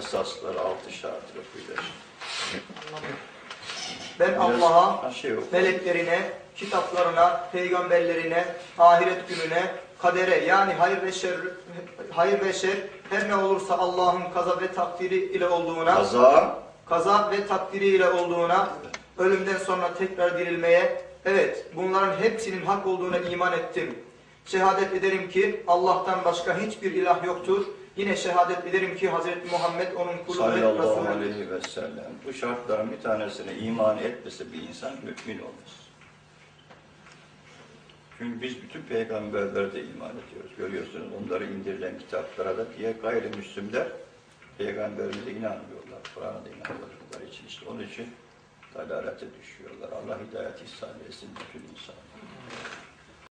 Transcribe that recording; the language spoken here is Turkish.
esasları altı şartıyla paylaşır. Ben Allah'a, şey meleklerine, kitaplarına, peygamberlerine, ahiret gününe, kadere yani hayır ve şer, hayır ve şer her ne olursa Allah'ın kaza ve takdiri ile olduğuna, kaza, kaza ve takdiri ile olduğuna, ölümden sonra tekrar dirilmeye, evet bunların hepsinin hak olduğuna iman ettim. Şehadet ederim ki Allah'tan başka hiçbir ilah yoktur. Yine şehadet ederim ki Hazreti Muhammed onun kulu ve sallallahu Resulüdür. aleyhi ve sellem. Bu şartların bir tanesine iman etmese bir insan mümin olmaz. Çünkü biz bütün peygamberlere de iman ediyoruz. Görüyorsunuz onları indirilen kitaplara da diye gayrimüslimler peygamberimize inanmıyorlar. Kur'an'a da inanmıyorlar için. işte onun için dalalete düşüyorlar. Allah hidayet ihsan etsin bütün